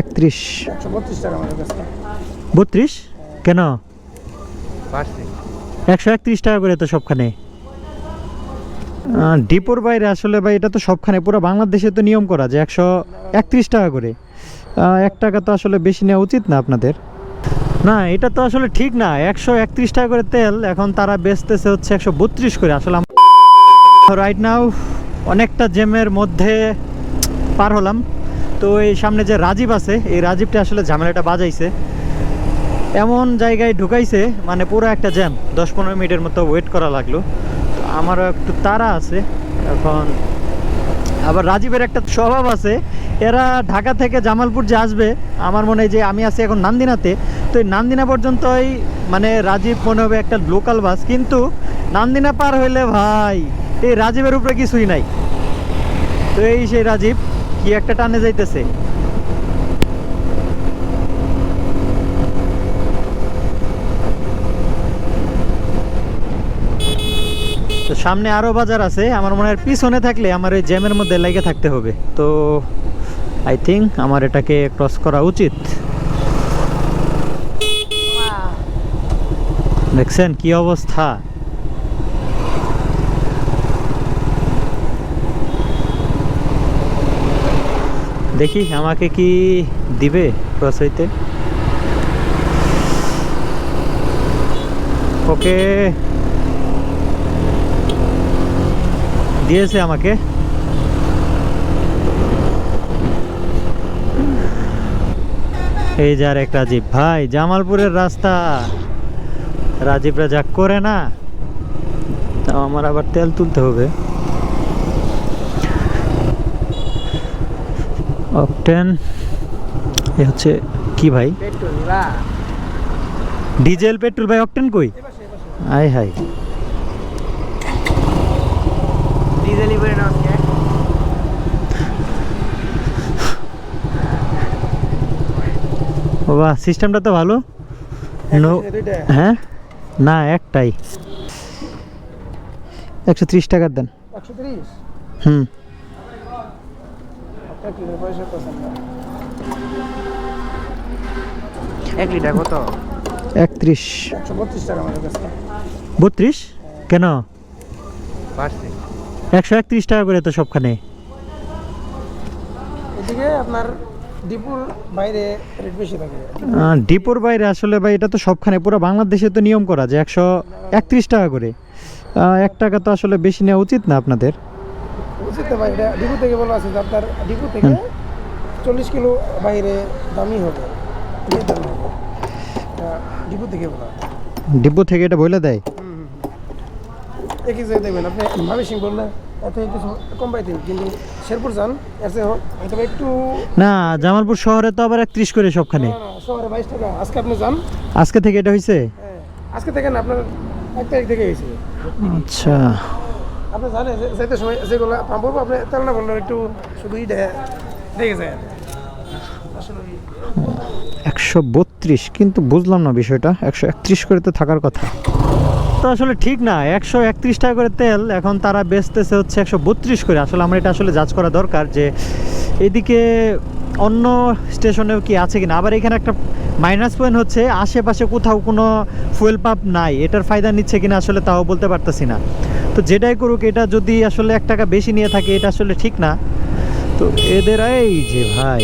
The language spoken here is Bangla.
একত্রিশ। বত্রিশ টাকা আমাদের কাছে। বত্রিশ? কেন? একশো একত্রিশ টাকা করে তো সবখানে। ডিপোর বাইরে আসলে ভাই এটা তো সবখানে পুরো বাংলাদেশে তো নিয়ম করা যে একশো একত্রিশ টাকা করে। এক টাকা তো আসলে বেশি নেওয়া উচিত না আপনাদের। না এটা তো আসলে ঠিক না একশো একত্রিশ টাকা করে তেল এখন তারা বেচতেছে হচ্ছে একশো বত্রিশ করে। আসলে রাইট নাও অনেকটা জেমের মধ্যে পার হলাম। তো এই সামনে যে রাজীব আছে, এই রাজীবটা আসলে ঝামেলাটা বাজাইছে। এমন জায়গায় ঢুকাইছে মানে পুরো একটা জ্যাম দশ পনেরো মিনিটের মতো ওয়েট করা লাগল। তো আমারও একটু তাড়া আছে, এখন আবার রাজীবের একটা স্বভাব আছে, এরা ঢাকা থেকে জামালপুর যে আসবে, আমার মনে হয় যে আমি আছি এখন নান্দিনাতে। তো এই নান্দিনা পর্যন্তই মানে রাজীব মনে হবে একটা লোকাল বাস কিন্তু নান্দিনা পার হইলে ভাই, এই রাজীবের উপরে কিছুই নাই। তো এই সেই রাজীব কি একটা টানে যাইতেছে? তো সামনে আরও বাজার আছে আমার মনে হয় পিছনে থাকলে আমার এই জ্যামের মধ্যে লেগে থাকতে হবে। তো আই থিঙ্ক আমার এটাকে ক্রস করা উচিত। দেখছেন কি অবস্থা? দেখি আমাকে কি দিবে ক্রস হইতে। ওকে। দিয়েছে আমাকে। এই যে আর এক রাজীব। ভাই, জামালপুরের রাস্তা। রাজীবরা যা করে না আমার আবার তেল তুলতে হবে। অকটেন। এ হচ্ছে কি ভাই? ডিজেল পেট্রোল ভাই অপটেন কই? আয় হাই আজকে বাবা সিস্টেমটা তো ভালো। নো হ্যাঁ? না একটাই। একশো ত্রিশ টাকার দেন। হুম। আপনার কি পয়সা পছন্দ এক লিটার কত? একত্রিশ। একশো বত্রিশ টাকা আমাদের কাছে। বত্রিশ? কেন? পারছি একশো একত্রিশ টাকা করে তো সবখানে। এদিকে আপনার ডিপুর বাইরে রেট বেশি থাকে। আহ, ডিপোর বাইরে আসলে ভাই এটা তো সবখানে পুরো বাংলাদেশে তো নিয়ম করা যে একশো একত্রিশ টাকা করে। এক টাকা তো আসলে বেশি নেওয়া উচিত না আপনাদের। এটা ডিপু থেকে বলা আছে যে আপনার ডিপু থেকে চল্লিশ কিলো বাইরে দামি হবে। ডিপু থেকে বলা ডিপো থেকে এটা বলে দেয়? একই জায়গায় দেখবেন আপনি ভাবি সিং বললে এত কিছু কম পাইতেন কিন্তু শেরপুর যান এর হয়তো একটু না জামালপুর শহরে তো আবার একত্রিশ করে সবখানে। শহরে বাইশ টাকা। আজকে আপনি যান। আজকে থেকে এটা হয়েছে হ্যাঁ, আজকে থেকে না আপনার এক তারিখ থেকে হয়েছে আচ্ছা। আপনি জানেন যে- যেতে সময় যেগুলো পাম্প করব আপনি তেল না বললে একটু শুধু ইটা দেখে যায় আসলে একশো বত্রিশ কিন্তু বুঝলাম না বিষয়টা। একশো একত্রিশ করে তো থাকার কথা। তো আসলে ঠিক না একশো একত্রিশ টাকা করে তেল এখন তারা বেচতেছে হচ্ছে একশো বত্রিশ করে। আসলে আমার এটা আসলে যাচ করা দরকার যে এদিকে অন্য স্টেশনেও কি আছে কিনা। আবার এখানে একটা মাইনাস পয়েন্ট হচ্ছে আশেপাশে কোথাও কোনো ফুয়েল পাম্প নাই। এটার ফায়দা নিচ্ছে কিনা আসলে তাও বলতে পারতেছি না। তো যেটাই করুক, এটা যদি আসলে এক টাকা বেশি নিয়ে থাকে, এটা আসলে ঠিক না। তো এদের এই যে ভাই